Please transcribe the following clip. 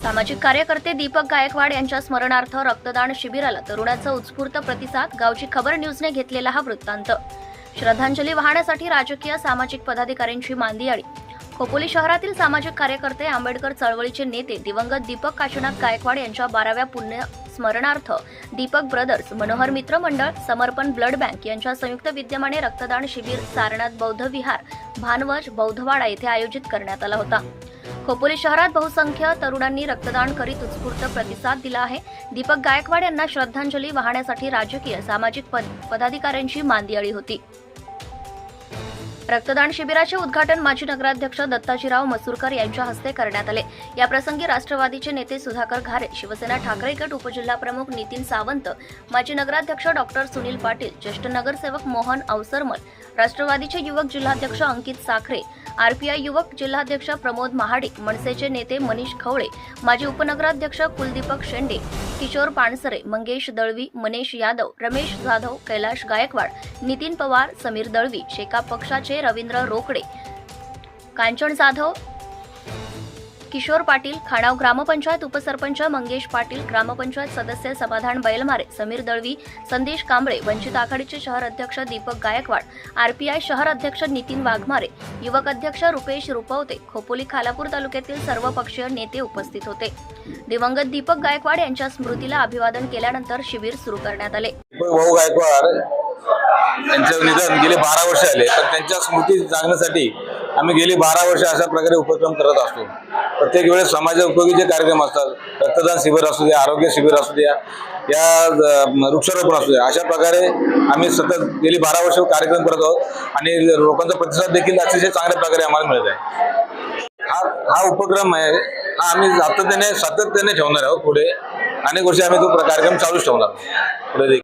सामाजिक कार्यकर्ते दीपक गायकवाड यांच्या स्मरणार्थ रक्तदान शिबिराला तरुणाचा उत्स्फूर्त प्रतिसाद गावची खबर न्यूजने घेतलेला हा वृत्तांत. श्रद्धांजली वाहण्यासाठी राजकीय सामाजिक पदाधिकाऱ्यांची मांदियाळी. खोपोली शहरातील सामाजिक कार्यकर्ते आंबेडकर चळवळीचे नेते दिवंगत दीपक काशीनाथ गायकवाड यांच्या बाराव्या पुण्य स्मरणार्थ दीपक ब्रदर्स मनोहर मित्र मंडळ समर्पण ब्लड बँक यांच्या संयुक्त विद्यमाने रक्तदान शिबिर सारनाथ बौद्ध विहार भानवज बौद्धवाडा येथे आयोजित करण्यात आला होता. खोपोली शहरात बहुसंख्य तरुणांनी रक्तदान करीत उत्स्फूर्त प्रतिसाद दिला आहे. दीपक गायकवाड यांना श्रद्धांजली वाहण्यासाठी राजकीय सामाजिक पद पदाधिकाऱ्यांची मांदियाळी होती. रक्तदान शिबिराचे उद्घाटन माजी नगराध्यक्ष दत्ताजीराव मसूरकर यांच्या हस्ते करण्यात आले. या प्रसंगी राष्ट्रवादीचे नेते सुधाकर घारे शिवसेना ठाकरे गट उपजिल्हा प्रमुख नितीन सावंत माजी नगराध्यक्ष डॉक्टर सुनील पाटील ज्येष्ठ नगरसेवक मोहन अवसरमल राष्ट्रवादीचे युवक जिल्हाध्यक्ष अंकित साखरे आरपीआय युवक जिल्हाध्यक्ष प्रमोद महाडिक मनसेचे नेते मनीष खवळे माजी उपनगराध्यक्ष कुलदीपक शेंडे किशोर पानसरे मंगेश दळवी मनेश यादव रमेश जाधव कैलाश गायकवाड नितीन पवार समीर दळवी शेकाप पक्षाचे रवींद्र रोकडे कांचन जाधव किशोर पाटील खाणाव ग्रामपंचायत उपसरपंच मंगेश पाटील ग्रामपंचायत सदस्य समाधान बैलमारे समीर दळवी संदेश कांबळे वंचित आघाडीचे शहर अध्यक्ष दीपक गायकवाड आरपीआय शहर अध्यक्ष नितीन वाघमारे युवक अध्यक्ष रुपेश रुपवते खोपोली खालापूर तालुक्यातील सर्व पक्षीय नेते उपस्थित होते. दिवंगत दीपक गायकवाड यांच्या स्मृतीला अभिवादन केल्यानंतर शिबिर सुरू करण्यात आले. भाऊ गायकवाड त्यांचं निधन गेले बारा वर्ष आले तर त्यांच्या स्मृती जागण्यासाठी आम्ही गेली बारा वर्ष अशा प्रकारे उपक्रम करत असतो. प्रत्येक वेळेस समाजा उपयोगी जे कार्यक्रम असतात रक्तदान शिबिर असू द्या आरोग्य शिबिर असू द्या या वृक्षारोपण असू द्या अशा प्रकारे आम्ही सतत गेली बारा वर्ष कार्यक्रम करत आहोत आणि लोकांचा प्रतिसाद देखील अतिशय चांगल्या प्रकारे आम्हाला मिळत आहे. हा हा उपक्रम आहे हा आम्ही सातत्याने सातत्याने ठेवणार आहोत पुढे. अनेक वर्षी आम्ही तो कार्यक्रम चालूच ठेवणार पुढे देखील.